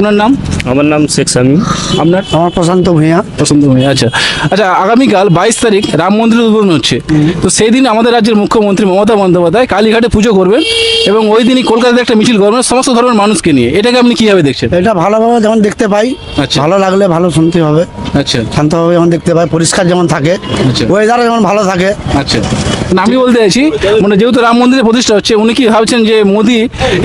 আপনার নাম? আমার নাম শেখ সামি আপনার? আমার প্রশান্ত ভূঁইয়া। প্রশান্ত হয়ে আচ্ছা। আচ্ছা আগামীকাল বাইশ তারিখ রাম মন্দির উদ্বোধন হচ্ছে। তো সেই দিন আমাদের রাজ্যের মুখ্যমন্ত্রী মমতা বন্দ্যোপাধ্যায় কালীঘাটে পুজো করবেন এবং ওই দিনই কলকাতাতে একটা মিছিল করবেন সমস্ত ধরনের মানুষকে নিয়ে। এটাকে আপনি কীভাবে দেখছেন? এটা ভালোভাবে যেমন দেখতে পাই আচ্ছা। ভালো লাগলে ভালো শুনতে হবে। আচ্ছা। শান্তভাবে যেমন দেখতে পাই পরিষ্কার যেমন থাকে। আচ্ছা। ওয়েদারও যেমন ভালো থাকে। আচ্ছা। আমি বলতে চাইছি মানে যেহেতু রাম মন্দিরের প্রতিষ্ঠা হচ্ছে উনি কি ভাবছেন যে মোদি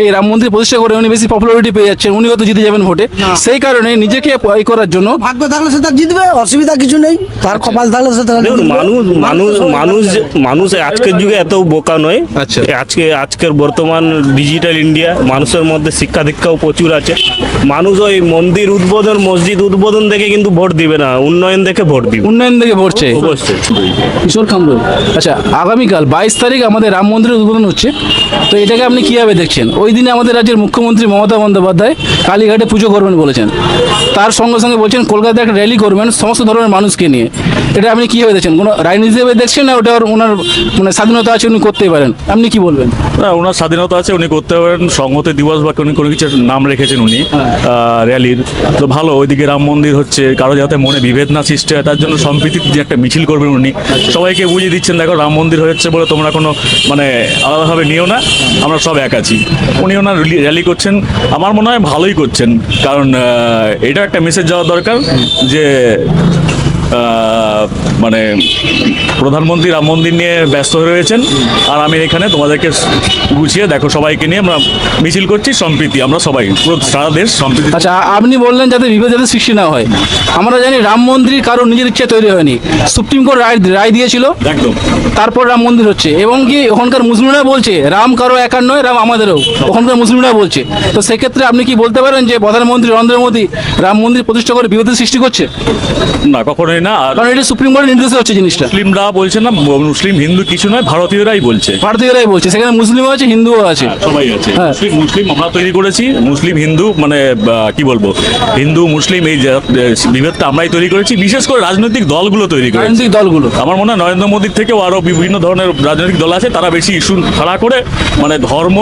এই রাম মন্দির প্রতিষ্ঠা করে উনি বেশি পপুলারিটি পেয়ে যাচ্ছেন? উনি হয়তো জিতে যাবেন ভোটে। সেই কারণে নিজেকে এই করার জন্য ভাগ্য থাকলে সে তার জিতবে অসুবিধা কিছু নেই। তার কপাল থাকলে সে তার মানুষ মানুষ মানুষ মানুষ আজকের যুগে এত বোকা নয়। আচ্ছা। আজকে আজকের বর্তমান ডিজিটাল ইন্ডিয়া মানুষের মধ্যে শিক্ষা দীক্ষাও প্রচুর আছে। মানুষ ওই মন্দির উদ্বোধন মসজিদ উদ্বোধন দেখে কিন্তু ভোট দিবে না উন্নয়ন দেখে ভোট দিবে। উন্নয়ন দেখে ভোট চাই। অবশ্যই। কিশোর কামরুল আচ্ছা আগামীকাল বাইশ তারিখ আমাদের রাম মন্দিরের উদ্বোধন হচ্ছে। তো এটাকে আপনি কীভাবে দেখছেন? ওই দিনে আমাদের রাজ্যের মুখ্যমন্ত্রী মমতা বন্দ্যোপাধ্যায় কালীঘাটে পুজো করবেন বলেছেন। তার সঙ্গে সঙ্গে বলছেন কলকাতায় একটা র্যালি করবেন সমস্ত ধরনের মানুষকে নিয়ে। এটা আপনি কীভাবে দেখছেন? কোনো রাজনীতি হিসেবে দেখছেন না ওটা ওনার মানে স্বাধীনতা আছে উনি করতেই পারেন? আপনি কি বলবেন? না ওনার স্বাধীনতা আছে উনি করতে পারেন। সংহতি দিবস বা কোনো কোনো কিছু নাম রেখেছেন উনি। র্যালির তো ভালো ওইদিকে রাম মন্দির হচ্ছে কারও যাতে মনে বিভেদ না সৃষ্টি হয় তার জন্য সম্প্রীতির যে একটা মিছিল করবেন উনি আচ্ছা। সবাইকে বুঝিয়ে দিচ্ছেন দেখো রাম মন্দির হচ্ছে বলে তোমরা কোনো মানে আলাদাভাবে নিও না আমরা সব এক আছি। উনি ওনার র্যালি করছেন আমার মনে হয় ভালোই করছেন। কারণ এটা একটা মেসেজ যাওয়া দরকার যে মানে প্রধানমন্ত্রী রাম মন্দির নিয়ে ব্যস্ত হয়ে রয়েছেন। আর আমি এখানে তোমাদেরকে গুছিয়ে দেখো সবাইকে নিয়ে আমরা মিছিল করছি সম্প্রীতি আমরা সবাই পুরো সারা দেশ সম্প্রীতি। আচ্ছা আপনি বললেন যাতে বিভেদ যাতে সৃষ্টি না হয়। আমরা জানি রাম মন্দির কারও নিজের ইচ্ছে তৈরি হয়নি। সুপ্রিম কোর্ট রায় রায় দিয়েছিল। একদম। তারপর রাম মন্দির হচ্ছে। এবং কি ওখানকার মুসলিমরা বলছে রাম কারও একার নয় রাম আমাদেরও। ওখানকার মুসলিমরা বলছে। তো সেক্ষেত্রে আপনি কি বলতে পারেন যে প্রধানমন্ত্রী নরেন্দ্র মোদী রাম মন্দির প্রতিষ্ঠা করে বিরোধের সৃষ্টি করছে? না কখনোই না আর কারণ এটা সুপ্রিম কোর্টের নির্দেশে হচ্ছে জিনিসটা। মুসলিমরা বলছে না মুসলিম হিন্দু কিছু নয় ভারতীয়রাই বলছে। ভারতীয়রাই বলছে সেখানে মুসলিমও আছে হিন্দুও আছে। সবাই আছে। হ্যাঁ। মুসলিম মুসলিম আমরা তৈরি করেছি মুসলিম হিন্দু মানে কি বলব হিন্দু মুসলিম এই যে, বিভেদটা আমরাই তৈরি করেছি বিশেষ করে রাজনৈতিক দলগুলো তৈরি করেছে। রাজনৈতিক দলগুলো। আমার মনে হয় নরেন্দ্র মোদীর থেকেও আরও বিভিন্ন ধরনের রাজনৈতিক দল আছে তারা বেশি ইস্যু খাড়া করে মানে ধর্ম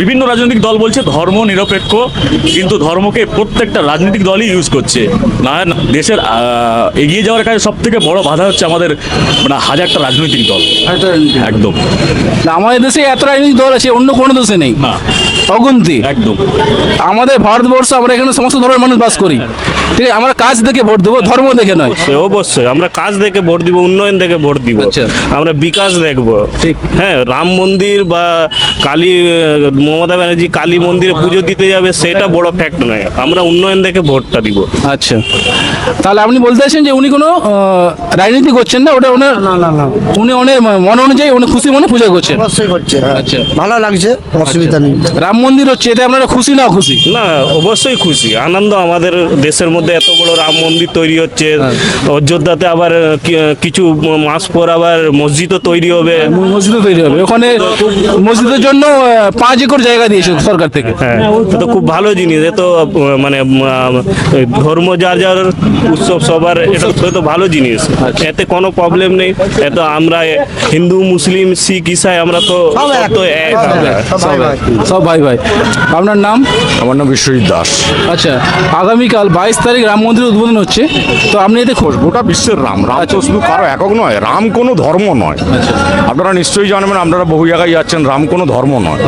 বিভিন্ন রাজনৈতিক দল বলছে ধর্ম নিরপেক্ষ কিন্তু ধর্মকে প্রত্যেকটা রাজনৈতিক দলই ইউজ করছে। না না, দেশের এগিয়ে যাওয়ার কাজে সব থেকে বড় বাধা হচ্ছে আমাদের মানে হাজারটা রাজনৈতিক দল। একদম। আমাদের দেশে এত রাজনৈতিক দল আছে অন্য কোনো দেশে নেই। অগুন্তি। একদম। আমাদের ভারতবর্ষ আমরা এখানে সমস্ত ধরনের মানুষ বাস করি। ঠিক আছে আমরা কাজ দেখে ভোট দেবো ধর্ম দেখে নয়। সে অবশ্যই। আমরা কাজ দেখে ভোট দিব উন্নয়ন দেখে ভোট দিব। আচ্ছা। আমরা বিকাশ দেখব। ঠিক। হ্যাঁ রাম মন্দির বা কালী মমতা ব্যানার্জি কালী মন্দিরে পুজো দিতে যাবে সেটা বড় ফ্যাক্ট নয়। আমরা উন্নয়ন দেখে ভোটটা দিব। আচ্ছা। তাহলে আপনি বলতে চাইছেন যে উনি কোনো রাজনীতি করছেন না? ওটা ওনার না না না। উনি অনেক মন অনুযায়ী উনি খুশি মনে পূজা করছেন? অবশ্যই করছে হ্যাঁ। আচ্ছা। ভালো লাগছে অসুবিধা নেই। রাম মন্দির হচ্ছে এতে আপনারা খুশি না খুশি? না অবশ্যই খুশি। আনন্দ আমাদের দেশের মধ্যে এত বড় রাম মন্দির তৈরি হচ্ছে। অযোধ্যাতে আবার কিছু মাস পর আবার মসজিদও তৈরি হবে। মসজিদও তৈরি হবে। ওখানে মসজিদের জন্য পাঁচ একর জায়গা দিয়েছে সরকার থেকে। হ্যাঁ তো খুব ভালো জিনিস। এ তো মানে ধর্ম যার যার উৎসব সবার এটা তো- ভালো জিনিস। এতে কোনো প্রবলেম নেই। এত আমরা হিন্দু মুসলিম শিখ ইসাই আমরা তো। সব ভাই ভাই। আপনার নাম? আমার নাম বিশ্বজিৎ দাস। আচ্ছা আগামীকাল বাইশ তারিখ রাম মন্দির উদ্বোধন হচ্ছে। তো আপনি এতে খোঁজ গোটা বিশ্বের রাম। রাম তো শুধু কারও একক নয় রাম কোনো ধর্ম নয়। আপনারা নিশ্চয়ই জানবেন আপনারা বহু জায়গায় যাচ্ছেন রাম কোনো ধর্ম নয়।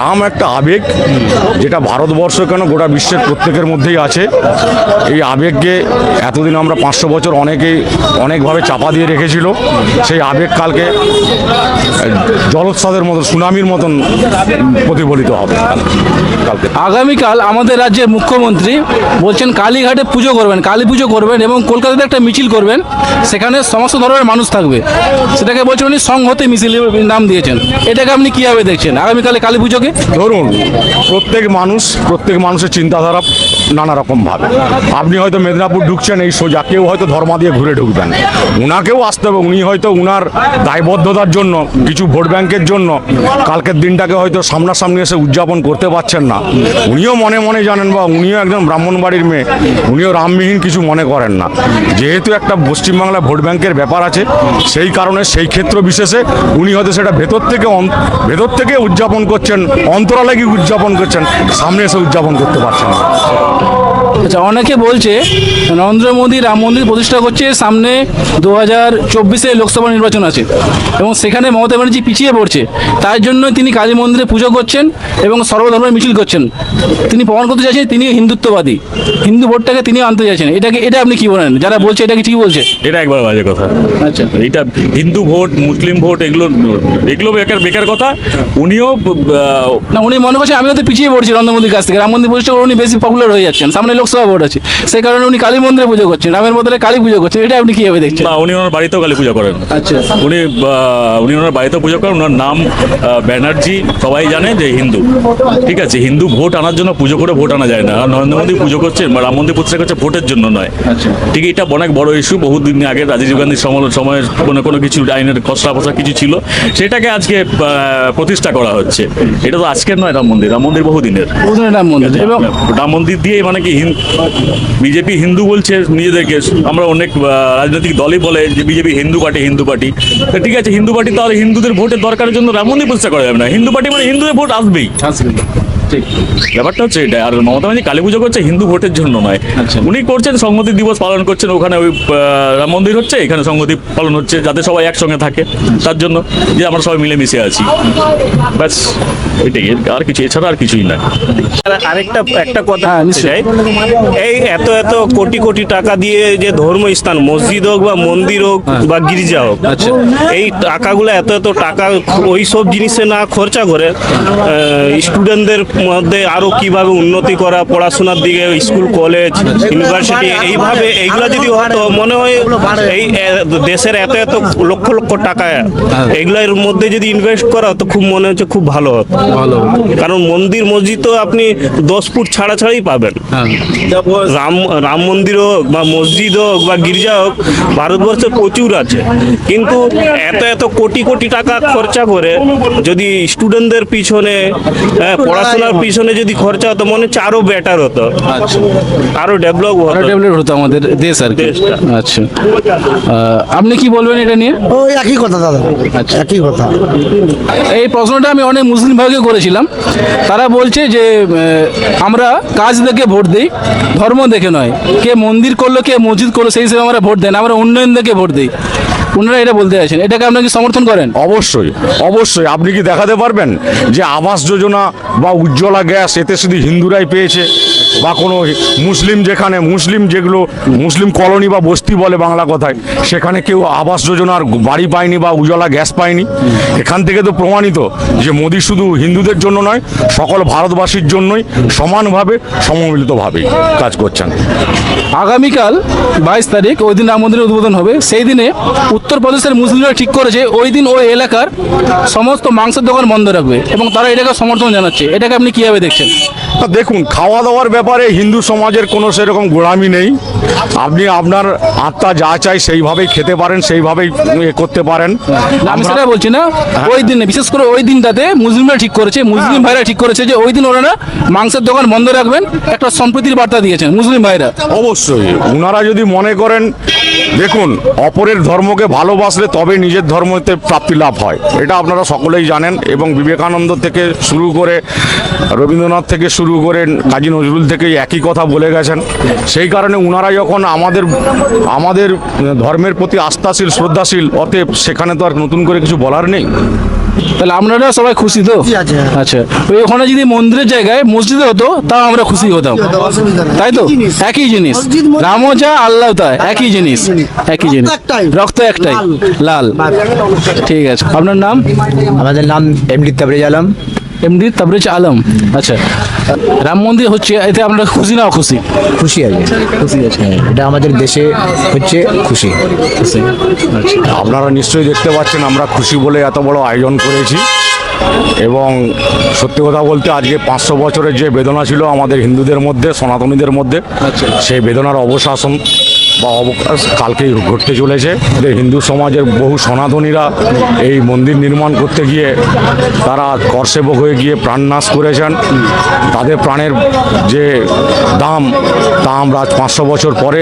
রাম একটা আবেগ যেটা ভারতবর্ষ কেন গোটা বিশ্বের প্রত্যেকের মধ্যেই আছে। এই আবেগকে এতদিন আমরা পাঁচশো বছর অনেকেই অনেকভাবে চাপা দিয়ে রেখেছিল। সেই আবেগ কালকে আহ, জলোচ্ছ্বাসের মতন সুনামির মতন প্রতিফলিত হবে কালকে। আগামীকাল আমাদের রাজ্যের মুখ্যমন্ত্রী বলছেন কালীঘাটে পুজো করবেন, কালী পুজো করবেন এবং কলকাতাতে একটা মিছিল করবেন, সেখানে সমস্ত ধরনের মানুষ থাকবে। সেটাকে বলছেন উনি সংহতি মিছিল নাম দিয়েছেন। এটাকে আপনি কীভাবে দেখছেন? আগামীকালে কালী পুজোকে? ধরুন, প্রত্যেক মানুষ, প্রত্যেক মানুষের চিন্তাধারা নানা রকম ভাবে আপনি হয়তো মেদিনীপুর ঢুকছেন এই সোজা, কেউ হয়তো ধর্মা দিয়ে ঘুরে ঢুকবেন। উনাকেও আসতে হবে, উনি হয়তো উনার দায়বদ্ধতার জন্য, কিছু ভোট ব্যাংকের জন্য, কালকের দিনটাকে হয়তো সামনাসামনি এসে উদযাপন করতে পারছেন না। উনিও মনে মনে জানেন বা উনিও একজন ব্রাহ্মণ বাড়ির মেয়ে, উনিও রামবিহীন কিছু মনে করেন না। যেহেতু একটা পশ্চিমবাংলা ভোট ব্যাংকের ব্যাপার আছে, সেই কারণে সেই ক্ষেত্র বিশেষে উনি হয়তো সেটা ভেতর থেকে ভেতর থেকে উদযাপন করছেন, অন্তরালে গিয়ে উদযাপন করছেন, সামনে এসে উদযাপন করতে পারছেন না। আচ্ছা অনেকে বলছে নরেন্দ্র মোদী রাম মন্দির প্রতিষ্ঠা করছে সামনে দু হাজার চব্বিশে লোকসভা নির্বাচন আছে। এবং সেখানে মমতা ব্যানার্জি পিছিয়ে পড়ছে। তার জন্য তিনি কালী মন্দিরে পুজো করছেন এবং সর্বধর্মের মিছিল করছেন। তিনি প্রমাণ করতে চাইছেন তিনি হিন্দুত্ববাদী। হিন্দু ভোটটাকে তিনি আনতে চাইছেন। এটাকে এটা আপনি কি বলেন? যারা বলছে এটা কি ঠিক বলছে। এটা একবার বাজে কথা। আচ্ছা। এটা হিন্দু ভোট মুসলিম ভোট এগুলো এগুলো বেকার বেকার কথা। উনিও না উনি মনে করছেন আমি হয়তো পিছিয়ে পড়ছি নরেন্দ্র মোদীর কাছ থেকে। রাম মন্দির প্রতিষ্ঠা উনি বেশি পপুলার হয়ে যাচ্ছেন। সামনে লোকসভা ভোট আছে। সেই কারণে উনি কালী মন্দিরে পুজো করছেন রামের বদলে কালী পুজো করছেন। এটা আপনি কীভাবে দেখছেন? না উনি ওনার বাড়িতেও কালী পুজো করেন। আচ্ছা। উনি উনি ওনার বাড়িতেও পুজো করেন ওনার নাম ব্যানার্জি সবাই জানে যে হিন্দু। ঠিক আছে হিন্দু ভোট আনার জন্য পুজো করে ভোট আনা যায় না। আর নরেন্দ্র মোদী পুজো করছেন বা রাম মন্দির প্রতিষ্ঠা করছে ভোটের জন্য নয়। আচ্ছা। ঠিক এটা অনেক বড় ইস্যু বহুদিন আগে রাজীব গান্ধীর সময় সময়ের কোনো কোনো কিছু আইনের খসড়া ফসড়া কিছু ছিল। সেটাকে আজকে প্রতিষ্ঠা করা হচ্ছে। এটা তো আজকের নয় রাম মন্দির রাম মন্দির বহুদিনের। রাম মন্দির। এবং রাম মন্দির দিয়ে মানে কি বিজেপি হিন্দু বলছে নিজেদেরকে, আমরা অনেক রাজনৈতিক দলই বলে যে BJP Hindu party Hindu party. তো ঠিক আছে, হিন্দু পার্টি তাহলে হিন্দুদের ভোটের দরকারের জন্য রাম মন্দির প্রতিষ্ঠা করা যাবে না। হিন্দু পার্টি মানে হিন্দুদের ভোট আসবেই। ঠিক। ব্যাপারটা হচ্ছে এটা আর মমতা ব্যানার্জি কালী পুজো করছে হিন্দু ভোটের জন্য নয়। আচ্ছা। উনি করছেন সংহতি দিবস পালন করছেন ওখানে ওই রাম মন্দির হচ্ছে এখানে সংহতি পালন হচ্ছে যাতে সবাই একসঙ্গে থাকে। তার জন্য যে আমরা সবাই মিলেমিশে আছি। ব্যাস এটাই। আর কিছু এছাড়া আর কিছুই না আর আরেকটা একটা কথা হ্যাঁ, নিশ্চয়ই। চাই। এই এত এত কোটি কোটি টাকা দিয়ে যে ধর্মস্থান মসজিদ হোক বা মন্দির হোক বা গির্জা হোক আচ্ছা। এই টাকাগুলো এত এত টাকা ওই সব জিনিসে না খরচা করে স্টুডেন্টদের মধ্যে আরও কীভাবে উন্নতি করা পড়াশোনার দিকে স্কুল কলেজ ইউনিভার্সিটি এইভাবে এইগুলো যদি হতো মনে হয় এই দেশের এত এত লক্ষ লক্ষ টাকা এইগুলোর মধ্যে যদি ইনভেস্ট করা হতো খুব মনে হচ্ছে খুব ভালো হতো ভালো। কারণ মন্দির মসজিদ তো আপনি দশ ফুট ছাড়া ছাড়াই পাবেন। হ্যাঁ। রাম রাম মন্দির হোক বা মসজিদ হোক বা গির্জা হোক ভারতবর্ষে প্রচুর আছে। কিন্তু এত এত কোটি কোটি টাকা খরচা করে যদি স্টুডেন্টদের পিছনে হ্যাঁ, পড়াশোনার পিছনে যদি খরচা হতো মনে হচ্ছে আরও বেটার হতো। আচ্ছা। আরও ডেভেলপ হতো। ডেভেলপ হতো আমাদের দেশ আর কি। আচ্ছা। আপনি কি বলবেন এটা নিয়ে? ওই একই কথা দাদা। আচ্ছা। একই কথা। এই প্রশ্নটা আমি অনেক মুসলিম ভাইকে করেছিলাম। তারা বলছে যে আমরা কাজ দেখে ভোট দিই ধর্ম দেখে নয়। কে মন্দির করল কে মসজিদ করল সেই হিসেবে আমরা ভোট দেন আমরা উন্নয়ন দেখে ভোট দিই। ওনারা এটা বলতে চাইছেন, এটাকে আপনি কি সমর্থন করেন? অবশ্যই অবশ্যই। আপনি কি দেখাতে পারবেন যে আবাস যোজনা বা উজ্জ্বলা গ্যাস, এতে শুধু হিন্দুরাই পেয়েছে? বা কোনো মুসলিম যেখানে মুসলিম যেগুলো মুসলিম কলোনি বা বস্তি বলে বাংলা কথায় সেখানে কেউ আবাস যোজনার বাড়ি পায়নি বা উজ্জ্বলা গ্যাস পায়নি। এখান থেকে তো প্রমাণিত যে মোদী শুধু হিন্দুদের জন্য নয় সকল ভারতবাসীর জন্যই সমানভাবে সমমিলিতভাবে কাজ করছেন। আগামীকাল বাইশ তারিখ ওই দিন রাম মন্দিরের উদ্বোধন হবে। সেই দিনে উত্তরপ্রদেশের মুসলিমরা ঠিক করেছে ওই দিন ওই এলাকার সমস্ত মাংসের দোকান বন্ধ রাখবে এবং তারা এটাকে সমর্থন জানাচ্ছে। এটাকে আপনি কীভাবে দেখছেন? দেখুন খাওয়া দাওয়ার ব্যাপারে হিন্দু সমাজের কোনো সেরকম গোড়ামি নেই। আপনি আপনার আত্মা যা চাই সেইভাবেই খেতে পারেন সেইভাবেই করতে পারেন। আমি সেটা বলছি না ওই দিনে বিশেষ করে ওই দিনটাতে মুসলিমরা ঠিক করেছে মুসলিম ভাইরা ঠিক করেছে যে ওই দিন ওনারা মাংসের দোকান বন্ধ রাখবেন একটা সম্প্রীতির বার্তা দিয়েছেন মুসলিম ভাইরা। অবশ্যই। ওনারা যদি মনে করেন দেখুন, অপরের ধর্মকে ভালোবাসলে তবে নিজের ধর্মতে প্রাপ্তি লাভ হয়। এটা আপনারা সকলেই জানেন এবং বিবেকানন্দ থেকে শুরু করে রবীন্দ্রনাথ থেকে শুরু করে কাজী নজরুল থেকে একই কথা বলে গেছেন। সেই কারণে ওনারা যখন আমাদের আমাদের ধর্মের প্রতি আস্থাশীল, শ্রদ্ধাশীল, অতএব সেখানে তো আর নতুন করে কিছু বলার নেই। তাহলে আপনারা সবাই খুশি তো? আচ্ছা। ওই ওখানে যদি মন্দিরের জায়গায় মসজিদে হতো তাও আমরা খুশি হতাম। তাই তো? একই জিনিস। রামও যা আল্লাহ তাই। একই জিনিস। একই জিনিস। রক্ত একটাই। রক্ত একটাই। লাল। ঠিক আছে। আপনার নাম? আমাদের নাম এমডি তাবরেজ আলম। এমডি তাবরেজ আলম। আচ্ছা। রাম মন্দির হচ্ছে এতে আপনারা খুশি না খুশি খুশি আছে খুশি আছে। এটা আমাদের দেশে হচ্ছে খুশি। খুশি। আপনারা নিশ্চয়ই দেখতে পাচ্ছেন আমরা খুশি বলে এত বড় আয়োজন করেছি। এবং সত্যি কথা বলতে আজকে পাঁচশো বছরের যে বেদনা ছিল আমাদের হিন্দুদের মধ্যে সনাতনীদের মধ্যে আচ্ছা। সেই বেদনার অবশাসন বা অবকাশ কালকেই ঘটতে চলেছে। হিন্দু সমাজের বহু সনাতনীরা এই মন্দির নির্মাণ করতে গিয়ে তারা করসেবক হয়ে গিয়ে প্রাণনাশ করেছেন। তাদের প্রাণের যে দাম তা আমরা আজ পাঁচশো বছর পরে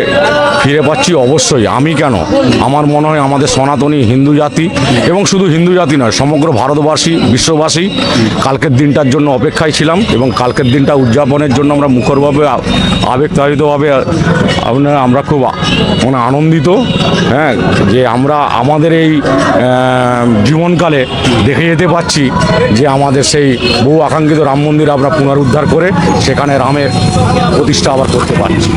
ফিরে পাচ্ছি অবশ্যই। আমি কেন? আমার মনে হয় আমাদের সনাতনী হিন্দু জাতি এবং শুধু হিন্দু জাতি নয় সমগ্র ভারতবাসী বিশ্ববাসী, কালকের দিনটার জন্য অপেক্ষায় ছিলাম এবং কালকের দিনটা উদযাপনের জন্য আমরা মুখরভাবে আবেগতাড়িতভাবে আপনার আমরা খুব মানে আনন্দিত হ্যাঁ যে আমরা আমাদের এই জীবনকালে দেখে যেতে পাচ্ছি যে আমাদের সেই বহু আকাঙ্ক্ষিত রাম মন্দির আমরা পুনরুদ্ধার করে সেখানে রামের প্রতিষ্ঠা আবার করতে পারছি।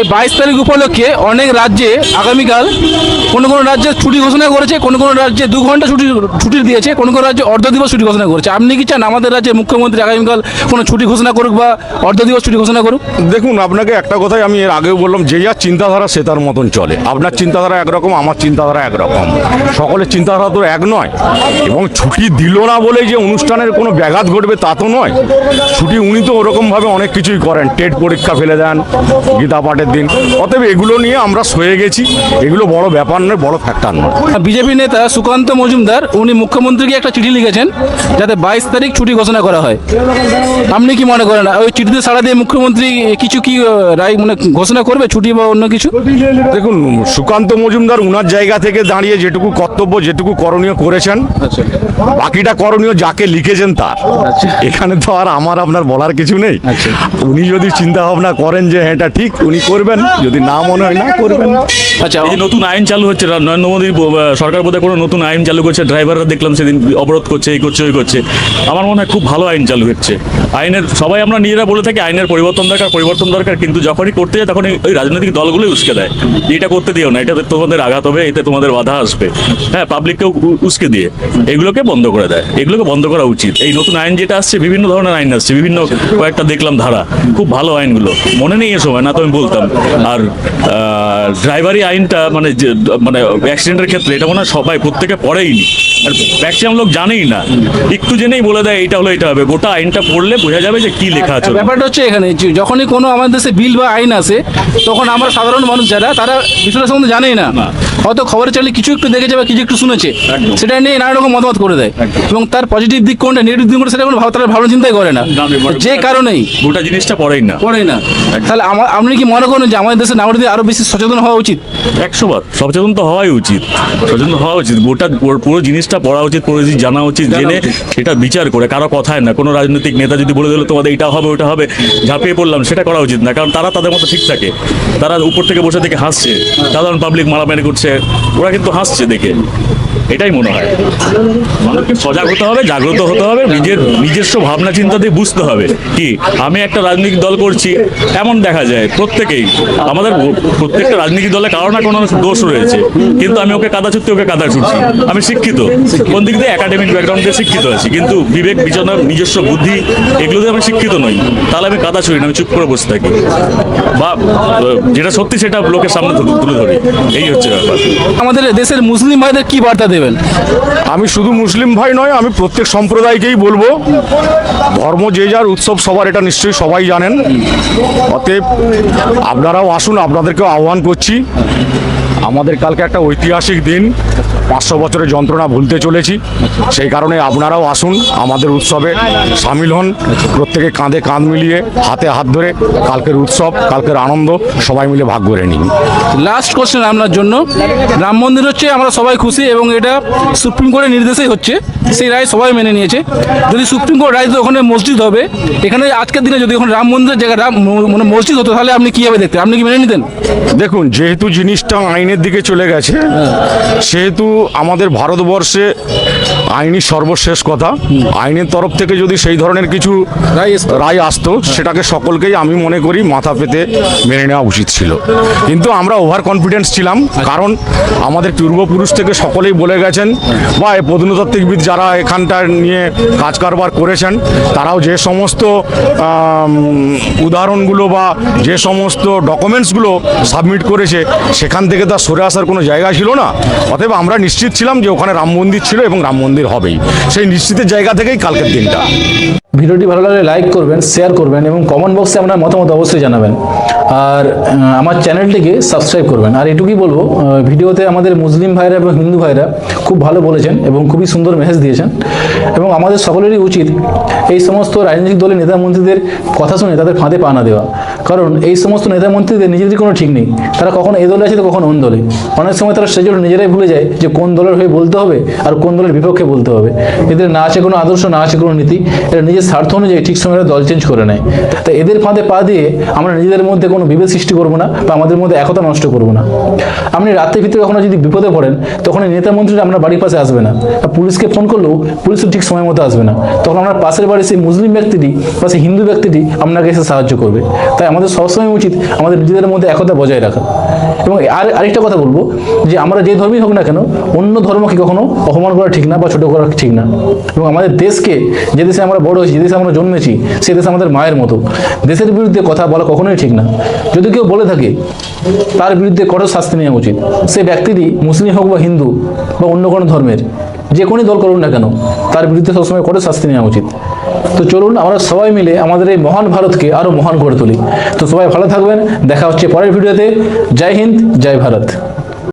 এই বাইশ তারিখ উপলক্ষে অনেক রাজ্যে আগামীকাল কোনো কোনো রাজ্যে ছুটি ঘোষণা করেছে, কোনো কোনো রাজ্যে দু ঘণ্টা ছুটি ছুটি দিয়েছে, কোনো কোনো রাজ্যে অর্ধ দিবস ছুটি ঘোষণা করেছে। আপনি কি চান আমাদের রাজ্যের মুখ্যমন্ত্রী আগামীকাল কোনো ছুটি ঘোষণা করুক বা অর্ধ দিবস ছুটি ঘোষণা করুক? দেখুন, আপনাকে একটা কথাই আমি এর আগেও বললাম, যে যার চিন্তাধারা সে তার মতন চলে। আপনার চিন্তাধারা একরকম, আমার চিন্তাধারা একরকম। সকলের চিন্তাধারা তো এক নয়। এবং ছুটি দিল না বলে যে অনুষ্ঠানের কোনো ব্যাঘাত ঘটবে তা তো নয়। ছুটি উনি তো ওরকমভাবে অনেক কিছুই করেন। টেট পরীক্ষা ফেলে দেন, গীতা পাঠের দিন। অতএব এগুলো নিয়ে আমরা সয়ে গেছি। এগুলো বড় ব্যাপার নয় বড় ফ্যাক্টর নয়। বিজেপি নেতা সুকান্ত মজুমদার উনি মুখ্যমন্ত্রীকে একটা চিঠি লিখেছেন যাতে বাইশ তারিখ ছুটি ঘোষণা করা হয়। আপনি কি মনে করেন? ওই চিঠিতে সাড়া দিয়ে মুখ্যমন্ত্রী কিছু কি রায় মানে ঘোষণা করবে ছুটি বা অন্য কিছু? দেখুন সুকান্ত মজুমদার উনার জায়গা থেকে দাঁড়িয়ে যেটুকু কর্তব্য যেটুকু করণীয় করেছেন আচ্ছা। বাকিটা করণীয় যাকে লিখেছেন তার। এখানে তো আর আমার আপনার বলার কিছু নেই। আচ্ছা। উনি যদি চিন্তা ভাবনা করেন যে হ্যাঁ এটা ঠিক উনি করবেন যদি না মনে হয় না করবেন। আচ্ছা এই নতুন আইন চালু হচ্ছে নরেন্দ্র মোদীর সরকার বোধহয় কোনো নতুন আইন চালু করছে ড্রাইভাররা দেখলাম সেদিন অবরোধ করছে এই করছে ওই করছে। আমার মনে হয় খুব ভালো আইন চালু হচ্ছে। আইনের সবাই আমরা নিজেরা বলে থাকি আইনের পরিবর্তন দরকার পরিবর্তন দরকার কিন্তু যখনই করতে যায় তখন ওই রাজনৈতিক দলগুলোই উস্কে দেয়। যে এটা করতে দিও না এটাতে তোমাদের আঘাত হবে এতে তোমাদের বাধা আসবে। হ্যাঁ পাবলিককেও উস্কে দিয়ে। এগুলোকে বন্ধ করে দেয়। এগুলোকে বন্ধ করা উচিত। এই নতুন আইন যেটা আসছে বিভিন্ন ধরনের আইন আসছে বিভিন্ন কয়েকটা দেখলাম ধারা। খুব ভালো আইনগুলো। মনে নেই এ সময় না তো আমি বলতাম আর ড্রাইভারি আইনটা মানে যে মানে অ্যাক্সিডেন্টের ক্ষেত্রে এটা মনে হয় সবাই প্রত্যেকে পড়েইনি আর ম্যাক্সিমাম লোক জানেই না। একটু জেনেই বলে দেয় এটা হলো এটা হবে। গোটা আইনটা পড়লে বোঝা যাবে যে কি লেখা আছে। ব্যাপারটা হচ্ছে এখানে যখনই কোনো আমাদের দেশে বিল বা আইন আসে তখন আমরা সাধারণ মানুষ যারা তারা বিষয়টা সম্বন্ধে জানেই না। হয়তো খবরে চাইলে কিছু একটু দেখেছে বা কিছু একটু শুনেছে সেটা নিয়ে নানা রকম মতামত করে দেয়। এবং তার পজিটিভ দিক কোনটা নেগেটিভ দিক কোনটা সেটা কোনো ভাব- তারা ভালো চিন্তাই করে না। যে কারণেই। গোটা জিনিসটা পড়েই না। পড়েই না। তাহলে আমার আপনি কি মনে করেন যে আমাদের দেশের নাগরিকদের আরও বেশি সচেতন হওয়া উচিত। একশো বার সচেতন তো হওয়াই উচিত। সচেতন হওয়া উচিত। গোটা পুরো- জিনিসটা পড়া উচিত পুরো জিনিস জানা উচিত জেনে সেটা বিচার করে। কারও কথায় না কোনো রাজনৈতিক নেতা যদি বলে দিল তোমাদের এটা হবে ওটা হবে ঝাঁপিয়ে পড়লাম সেটা করা উচিত না। কারণ তারা তাদের মতো ঠিক থাকে। তারা উপর থেকে বসে থেকে হাসছে। সাধারণ পাবলিক মারামারি করছে। ওরা কিন্তু হাসছে দেখে। এটাই মনে হয়। মানুষকে সজাগ হতে হবে জাগ্রত হতে হবে নিজের নিজস্ব ভাবনা চিন্তা দিয়ে বুঝতে হবে। কি? আমি একটা রাজনৈতিক দল করছি এমন দেখা যায়। প্রত্যেকেই আমাদের প্রত্যেকটা রাজনৈতিক দলে কারও না কোনো দোষ রয়েছে। কিন্তু আমি ওকে কাদা ছুটতে ওকে কাদা ছুটছি। আমি শিক্ষিত। কোন দিক দিয়ে একাডেমিক ব্যাকগ্রাউন্ড দিয়ে শিক্ষিত আছি। কিন্তু বিবেক বিচনা নিজস্ব বুদ্ধি এগুলো আমি শিক্ষিত নই। তাহলে আমি কাদা ছুড়ি না আমি চুপ করে বসে থাকি। বা যেটা সত্যি সেটা লোকের সামনে তুলে তুলে ধরি। এই হচ্ছে ব্যাপার। আমাদের দেশের মুসলিম ভাইদের কি বার্তা দেবেন? আমি শুধু মুসলিম ভাই নয় আমি প্রত্যেক সম্প্রদায়কেই বলব ধর্ম যে যার উৎসব সবার এটা নিশ্চয়ই সবাই জানেন। অতএব আপনারাও আসুন আপনাদেরকেও আহ্বান করছি। আমাদের কালকে একটা ঐতিহাসিক দিন। পাঁচশো বছরের যন্ত্রণা ভুলতে চলেছি। সেই কারণে আপনারাও আসুন আমাদের উৎসবে সামিল হন। প্রত্যেকে কাঁধে কাঁধ মিলিয়ে হাতে হাত ধরে কালকের উৎসব কালকের আনন্দ সবাই মিলে ভাগ করে নিন। লাস্ট কোশ্চেন আপনার জন্য। রাম মন্দির হচ্ছে আমরা সবাই খুশি এবং এটা সুপ্রিম কোর্টের নির্দেশেই হচ্ছে। সেই রায় সবাই মেনে নিয়েছে। যদি সুপ্রিম কোর্ট রায় ওখানে মসজিদ হবে এখানে আজকের দিনে যদি ওখানে রাম মন্দিরের জায়গায় রাম মানে মসজিদ হতো তাহলে আপনি কীভাবে দেখতেন? আপনি কি মেনে নিতেন? দেখুন যেহেতু জিনিসটা আইনের দিকে চলে গেছে সেহেতু আমাদের ভারতবর্ষে আইনি সর্বশেষ কথা। আইনের তরফ থেকে যদি সেই ধরনের কিছু রায় আসতো। সেটাকে সকলকেই আমি মনে করি মাথা পেতে মেনে নেওয়া উচিত ছিল। কিন্তু আমরা ওভার কনফিডেন্স ছিলাম কারণ আমাদের পূর্বপুরুষ থেকে সকলেই বলে গেছেন বা এই প্রত্নতাত্ত্বিকবিদ যারা এখানটার নিয়ে কাজ কারবার করেছেন তারাও যে সমস্ত উদাহরণগুলো বা যে সমস্ত ডকুমেন্টসগুলো সাবমিট করেছে সেখান থেকে তার সরে আসার কোনো জায়গা ছিল না। অতএব আমরা নিশ্চিত ছিলাম যে ওখানে রাম মন্দির ছিল এবং রাম মন্দির হবেই। সেই নিশ্চিতের জায়গা থেকেই কালকের দিনটা। ভিডিওটি ভালো লাগলে লাইক করবেন শেয়ার করবেন এবং কমেন্ট বক্সে আপনার মতামত অবশ্যই জানাবেন। আর আমার চ্যানেলটিকে সাবস্ক্রাইব করবেন। আর এটুকুই বলব ভিডিওতে আমাদের মুসলিম ভাইরা এবং হিন্দু ভাইরা খুব ভালো বলেছেন এবং খুবই সুন্দর মেসেজ দিয়েছেন। এবং আমাদের সকলেরই উচিত এই সমস্ত রাজনৈতিক দলের নেতা মন্ত্রীদের কথা শুনে তাদের ফাঁদে পা না দেওয়া। কারণ এই সমস্ত নেতা মন্ত্রীদের নিজেদের কোনো ঠিক নেই। তারা কখনো এই দলে আছে তো কখনো অন্য দলে। অনেক সময় তারা সেজন্য নিজেরাই ভুলে যায় যে কোন দলের হয়ে বলতে হবে আর কোন দলের বিপক্ষে বলতে হবে। এদের না আছে কোনো আদর্শ, না আছে কোনো নীতি। এরা নিজের স্বার্থ অনুযায়ী ঠিক সময় দল চেঞ্জ করে নেয়। তাই এদের ফাঁদে পা দিয়ে আমরা নিজেদের মধ্যে কোনো বিভেদ সৃষ্টি করব না বা আমাদের মধ্যে একতা নষ্ট করব না। আপনি রাতের ভিতরে কখনো যদি বিপদে পড়েন, তখন নেতা মন্ত্রীরা আপনার বাড়ির পাশে আসবে না। আর পুলিশকে ফোন করলেও পুলিশও ঠিক সময় মতো আসবে না। তখন আপনার পাশের বাড়ির সেই মুসলিম ব্যক্তিটি বা সেই হিন্দু ব্যক্তিটি আপনাকে এসে সাহায্য করবে। তাই আমাদের সবসময় উচিত আমাদের নিজেদের মধ্যে একতা বজায় রাখা। এবং আর আরেকটা কথা বলব, যে আমরা যে ধর্মই হোক না কেন, অন্য ধর্মকে কখনো অপমান করা ঠিক না বা ছোট করা ঠিক না। এবং আমাদের দেশকে, যে দেশে আমরা বড় হয়েছি, যে দেশে আমরা জন্মেছি, সে দেশ আমাদের মায়ের মতো। দেশের বিরুদ্ধে কথা বলা কখনোই ঠিক না। যদি কেউ বলে থাকে, তার বিরুদ্ধে কঠোর শাস্তি নেওয়া উচিত। সে ব্যক্তিটি মুসলিম হোক বা হিন্দু বা অন্য কোনো ধর্মের, যে কোনো দল করুন না কেন, তার বিরুদ্ধে সবসময় কঠোর শাস্তি নেওয়া উচিত। তো চলুন, আমরা সবাই মিলে আমাদের এই মহান ভারতকে আরও মহান করে তুলি। তো সবাই ভালো থাকবেন, দেখা হচ্ছে পরের ভিডিওতে। জয় হিন্দ, জয় ভারত।